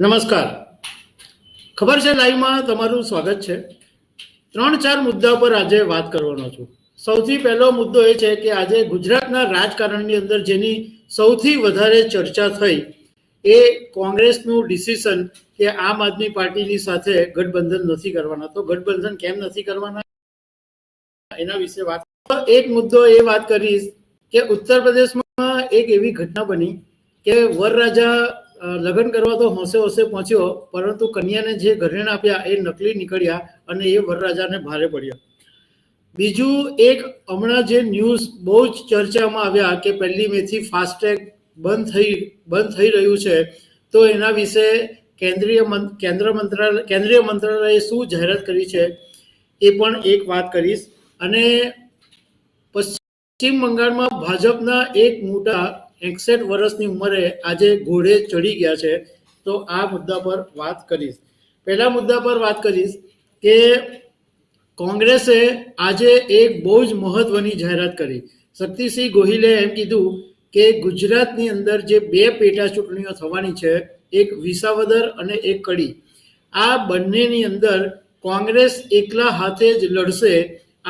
નમસ્કાર. ખબર છે લાઈવમાં તમારું સ્વાગત છે. ત્રણ ચાર મુદ્દા પર આજે વાત કરવાનો છું. સૌથી પહેલો મુદ્દો એ છે કે આજે ગુજરાતના રાજકારણની અંદર જેની સૌથી વધારે ચર્ચા થઈ એ કોંગ્રેસનું ડિસિશન કે આમ આદમી પાર્ટીની સાથે ગઠબંધન નથી કરવાના. તો ગઠબંધન કેમ નથી કરવાના? એના વિશે વાત એક મુદ્દો એ વાત કરીશ કે ઉત્તર પ્રદેશમાં એક એવી ઘટના બની કે વરરાજા લગ્ન કરવા તો હોંશે હોંશે પહોંચ્યો, પરંતુ કન્યાને જે ઘરેણા આપ્યા એ નકલી નીકળ્યા અને એ વરરાજાને ભારે પડ્યા. બીજું એક હમણાં જે ન્યૂઝ બહુ જ ચર્ચામાં આવ્યા કે પહેલી મેથી ફાસ્ટેગ બંધ થઈ બંધ થઈ રહ્યું છે, તો એના વિશે કેન્દ્રીય કેન્દ્ર મંત્રાલય કેન્દ્રીય મંત્રાલયે શું જાહેરાત કરી છે એ પણ એક વાત કરીશ. અને પશ્ચિમ બંગાળમાં ભાજપના એક મોટા એકસઠ વર્ષની ઉંમરે આજે ઘોડે ચડી ગયા છે, તો આ મુદ્દા પર વાત કરીશ. પહેલા મુદ્દા પર વાત કરીશ કે કોંગ્રેસે આજે એક બહુ જ મહત્વની જાહેરાત કરી. શક્તિસિંહ ગોહિલે એમ કીધું કે ગુજરાતની અંદર જે બે પેટા ચૂંટણીઓ થવાની છે, એક વિસાવદર અને એક કડી. આ બંનેની અંદર કોંગ્રેસ એકલા હાથે જ લડશે,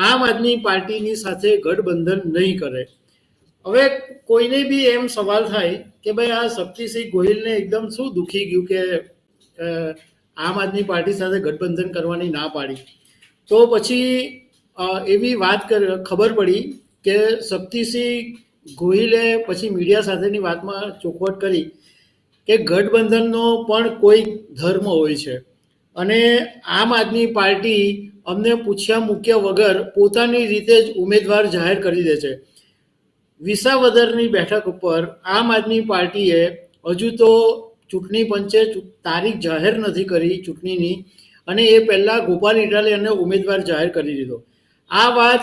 આમ આદમી પાર્ટીની સાથે ગઠબંધન નહીં કરે. હવે કોઈને બી એમ સવાલ થાય કે ભાઈ આ શક્તિસિંહ ગોહિલને એકદમ શું દુખી ગયું કે આમ આદમી પાર્ટી સાથે ગઠબંધન કરવાની ના પાડી? તો પછી એવી વાત કર, ખબર પડી કે શક્તિસિંહ ગોહિલે પછી મીડિયા સાથેની વાતમાં ચોખવટ કરી કે ગઠબંધનનો પણ કોઈ ધર્મ હોય છે. અને આમ આદમી પાર્ટી અમને પૂછ્યા મૂક્યા વગર પોતાની રીતે જ ઉમેદવાર જાહેર કરી દે છે. વિસાવદરની બેઠક ઉપર આમ આદમી પાર્ટીએ હજુ તો ચૂંટણી પંચે તારીખ જાહેર નથી કરી ચૂંટણીની અને એ પહેલા ગોપાલ ઇટાલિયાને ઉમેદવાર જાહેર કરી દીધો. આ વાત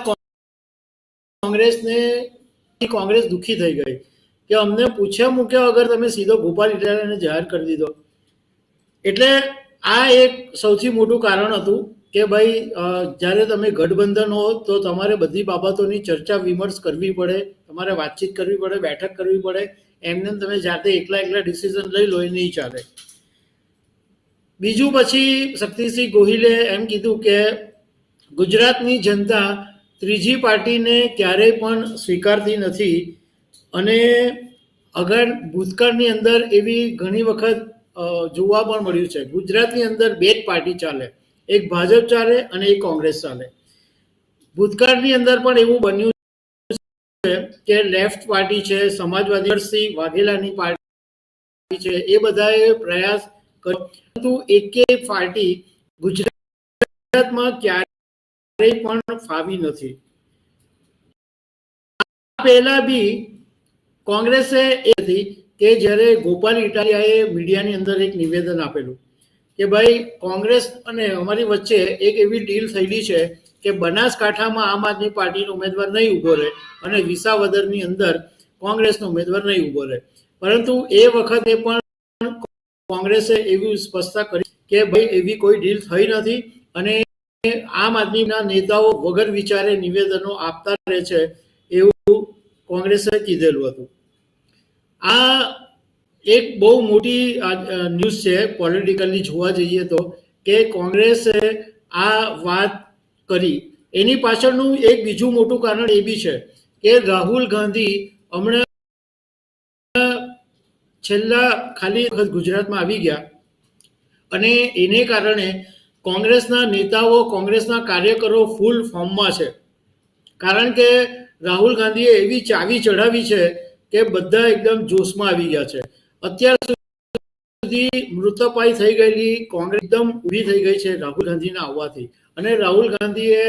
કોંગ્રેસને, કોંગ્રેસ દુઃખી થઈ ગઈ કે અમને પૂછ્યા મૂક્યા વગર તમે સીધો ગોપાલ ઇટાલિયાને જાહેર કરી દીધો. એટલે આ એક સૌથી મોટું કારણ હતું કે ભાઈ જ્યારે તમે ગઠબંધન હો તો તમારે બધી બાબતોની ચર્ચા વિમર્શ કરવી પડે. તમારે વાતચીત કરવી પડે, બેઠક કરવી પડે. એમને તમે જાતે એકલા એકલા ડિસિઝન લઈ લો, એ નહીં ચાલે. બીજું પછી શક્તિસિંહ ગોહિલે એમ કીધું કે ગુજરાતની જનતા ત્રીજી પાર્ટીને ક્યારેય પણ સ્વીકારતી નથી અને અગર ભૂતકાળની અંદર એવી ઘણી વખત જોવા પણ મળ્યું છે. ગુજરાતની અંદર બે જ પાર્ટી ચાલે. એક ભાજપ ચાલે અને એક કોંગ્રેસ ચાલે. ભૂતકાળની અંદર પણ એવું બન્યું કે લેફ્ટ પાર્ટી છે, સમાજવાદી સિંહ વાઘેલાની પાર્ટી છે, એ બધાએ પ્રયાસ કર્યો. પરંતુ એકે પાર્ટી ગુજરાતમાં ક્યારેય પણ ફાવી નથી. પહેલા બી કોંગ્રેસે એ હતી કે જ્યારે ગોપાલ ઇટાલિયાએ મીડિયાની અંદર એક નિવેદન આપેલું કે ભાઈ કોંગ્રેસ અને અમારી વચ્ચે એક એવી ડીલ થયેલી છે કે બનાસકાંઠામાં આમ આદમી પાર્ટીનો ઉમેદવાર નહીં ઊભો રહે અને વિસાવદરની અંદર કોંગ્રેસનો ઉમેદવાર નહીં ઊભો રહે. પરંતુ એ વખતે પણ કોંગ્રેસે એવી સ્પષ્ટતા કરી કે ભાઈ, એવી કોઈ ડીલ થઈ નથી અને આમ આદમીના નેતાઓ વગર વિચારે નિવેદનો આપતા રહે છે એવું કોંગ્રેસે કીધેલું હતું. આ એક બહુ મોટી ન્યૂઝ છે પોલિટિકલી જોવા જઈએ તો, કે કોંગ્રેસે આ વાત કરી. એની પાછળનું એક બીજું મોટું કારણ એ બી છે કે રાહુલ ગાંધી હમણાં છેલ્લા ખાલી વખત ગુજરાતમાં આવી ગયા અને એને કારણે કોંગ્રેસના નેતાઓ, કોંગ્રેસના કાર્યકરો ફૂલ ફોર્મમાં છે. કારણ કે રાહુલ ગાંધીએ એવી ચાવી ચઢાવી છે કે બધા એકદમ જોશમાં આવી ગયા છે. અત્યાર સુધી મૃતપાય થઈ ગયેલી કોંગ્રેસ એકદમ ઊભી થઈ ગઈ છે રાહુલ ગાંધીના આવવાથી. અને રાહુલ ગાંધીએ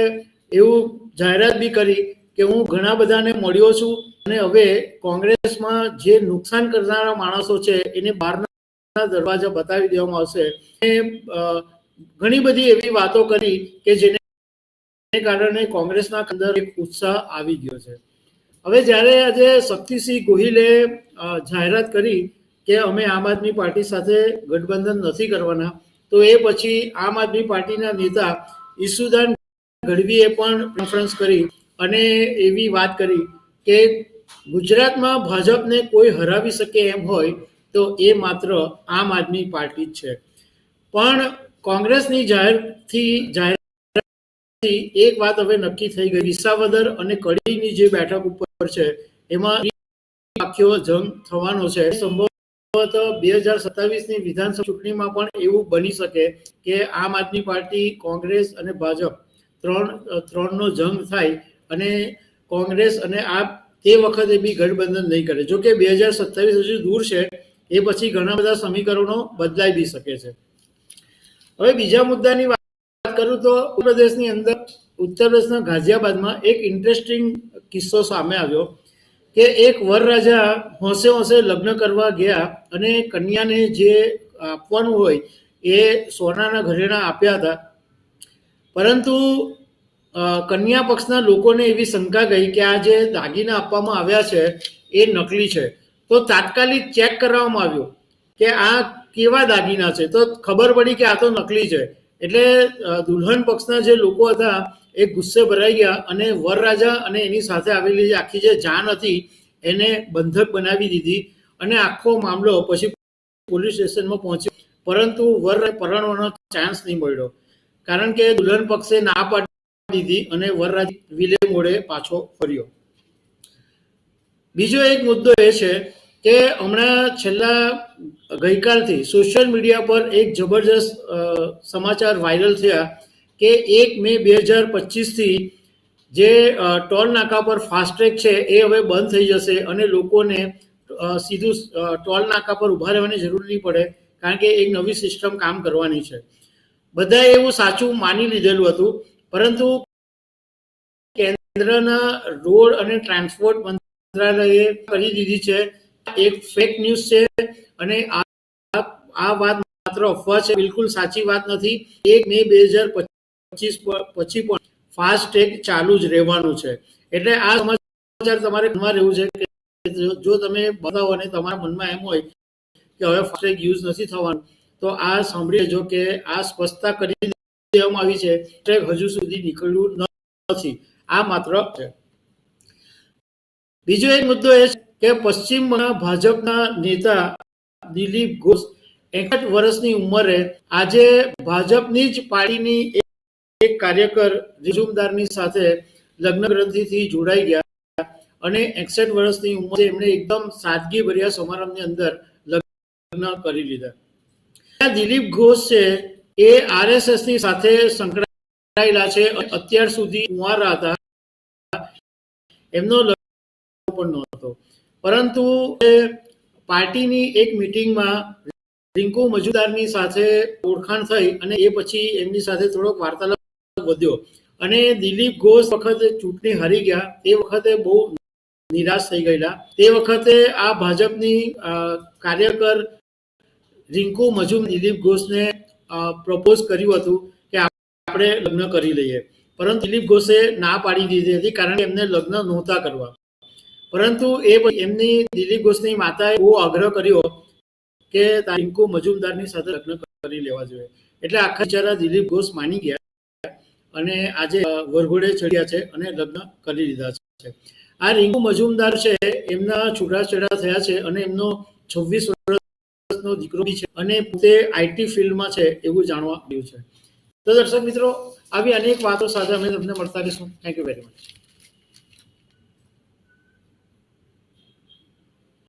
એવું જાહેરાત બી કરી કે હું ઘણા બધાને મળ્યો છું અને હવે કોંગ્રેસમાં જે નુકસાન કરનારા માણસો છે એને બહારના દરવાજા બતાવી દેવામાં આવશે. એ ઘણી બધી એવી વાતો કરી કે જેને કારણે કોંગ્રેસના અંદર એક ઉત્સાહ આવી ગયો છે. હવે જ્યારે આજે શક્તિસિંહ ગોહિલે જાહેરાત કરી કે અમે આમ આદમી પાર્ટી સાથે ગઠબંધન નથી કરવાના, તો એ પછી આમ આદમી પાર્ટીના નેતા ઈસુદાન ગઢવીએ પણ કોન્ફરન્સ કરી અને એવી વાત કરી કે ગુજરાતમાં ભાજપને કોઈ હરાવી શકે એમ હોય તો એ માત્ર આમ આદમી પાર્ટી જ છે. પણ કોંગ્રેસની જાહેરથી જાહેર એક વાત હવે નક્કી થઈ ગઈ. વિસાવદર અને કડીની જે બેઠક ઉપર છે, એમાં આખ્યો જંગ થવાનો છે. સંભવત બે હજાર સત્તાવીસની વિધાનસભા ચૂંટણીમાં પણ એવું બની શકે કે આમ આદમી પાર્ટી, કોંગ્રેસ અને ભાજપ ત્રણ, ત્રણનો જંગ થાય અને કોંગ્રેસ અને આ તે વખતે બી ગઠબંધન નહીં કરે. જો કે બે હજાર સત્તાવીસ હજુ દૂર છે, એ પછી ઘણા બધા સમીકરણો બદલાઈ બી શકે છે. હવે બીજા મુદ્દાની વાત કરું તો ઉત્તર પ્રદેશની અંદર, ઉત્તર પ્રદેશના ગાઝિયાબાદમાં એક ઇન્ટરેસ્ટિંગ કિસ્સો સામે આવ્યો. કે એક વરરાજા હોંશે હોંશે લગ્ન કરવા ગયા અને કન્યાને જે આપવાનું હોય એ સોનાના ઘરેણા આપ્યા હતા. પરંતુ કન્યા પક્ષના લોકોને એવી શંકા ગઈ કે આ જે દાગીના આપવામાં આવ્યા છે એ નકલી છે. તો તાત્કાલિક ચેક કરવામાં આવ્યું કે આ કેવા દાગીના છે? તો ખબર પડી કે આ તો નકલી છે. એટલે દુલ્હન પક્ષના જે લોકો હતા એ ગુસ્સે ભરાઈ ગયા અને વરરાજા અને એની સાથે આવેલી જે આખી જે જાન હતી, એને બંધક બનાવી દીધી અને આખો મામલો પછી પોલીસ સ્ટેશનમાં પહોંચ્યો. પરંતુ વર પરણવાનો ચાન્સ નહીં મળ્યો. કારણ કે દુલ્હન પક્ષે ના પાડી દીધી અને વરરાજ વિલે મોડે પાછો ફર્યો. બીજો એક મુદ્દો એ છે કે હમણાં છેલ્લા ગઈકાલથી સોશિયલ મીડિયા પર એક જબરજસ્ત સમાચાર વાયરલ થયા કે એક મે બે હજાર પચીસથી જે ટોલ નાકા પર ફાસ્ટ્રેક છે એ હવે બંધ થઈ જશે અને લોકોને સીધું ટોલ નાકા પર ઊભા રહેવાની જરૂર નહીં પડે કારણ કે એક નવી સિસ્ટમ કામ કરવાની છે. બધાએ એવું સાચું માની લીધેલું હતું, પરંતુ કેન્દ્રના રોડ અને ટ્રાન્સપોર્ટ મંત્રાલયે કરી દીધી છે. એક ફેક ન્યૂઝ છે અને આ વાત માત્ર અફવા છે, બિલકુલ સાચી વાત નથી. એક મે બે હજાર પચીસ પછી પણ ફાસ્ટ ટેગ ચાલુ જ રહેવાનું છે. એટલે આ સમાચાર તમારે ધ્યાનમાં રહેવું છે કે જો- તમે બતાવો અને તમારા મનમાં એમ હોય કે હવે ફાસ્ટેગ યુઝ નથી થવાનું, તો આ સાંભળી લેજો કે આ સ્પષ્ટતા કરી દેવામાં આવી છે. ફાસ્ટેગ હજુ સુધી નીકળ્યું નથી. આ માત્ર છે. બીજો એક મુદ્દો એ છે કે પશ્ચિમમાં ભાજપના નેતા દિલીપ ઘોષ એકાદ વર્ષની ઉંમરે આજે ભાજપની જ પાર્ટીની એક- કાર્યકર રિઝુમદારની સાથે લગ્ન ગ્રંથિથી જોડાઈ ગયા અને એકસઠ વર્ષની ઉંમરે એમણે એકદમ સાદગી ભર્યા સમારંભની અંદર લગ્ન કરી લીધા. દિલીપ ઘોષ છે, એ આરએસએસની સાથે સંકળાયેલા છે, અત્યાર સુધી કુંવારા હતા. એમનો લગ્ન પણ નહોતો. પરંતુ પાર્ટીની એક મિટિંગમાં રિંકુ મજુદારની સાથે ઓળખાણ થઈ અને એ પછી એમની સાથે થોડોક વાર્તાલાપ વધ્યો. અને દિલીપ ઘોષ વખતે ચૂંટણી હારી ગયા. તે વખતે બહુ નિરાશ થઈ ગયેલા. તે વખતે આ ભાજપની કાર્યકર રિંકુ મજુમ દિલીપ ઘોષને પ્રપોઝ કર્યું હતું કે આપણે લગ્ન કરી લઈએ. પરંતુ દિલીપ ઘોષે ના પાડી દીધી હતી કારણ કે એમને લગ્ન નહોતા કરવા. પરંતુ એ એમની, દિલીપ ઘોષની માતાએ બહુ આગ્રહ કર્યો કે રિંકુ મજુમદારની સાથે લગ્ન કરી લેવા જોઈએ. એટલે આખા બિચારા દિલીપ ઘોષ માની ગયા. અને આજે વરઘોડે ચડ્યા છે અને લગ્ન કરી લીધા છે. આ રિંકુ મજુમદાર છે, એમના છૂટાછેડા થયા છે અને એમનો છવ્વીસ વર્ષનો દીકરો છે અને પોતે આઈટી ફિલ્ડમાં છે એવું જાણવા મળ્યું છે. તો દર્શક મિત્રો, આવી અનેક વાતો સાથે અમે તમને મળતા રહીશું. Thank you very much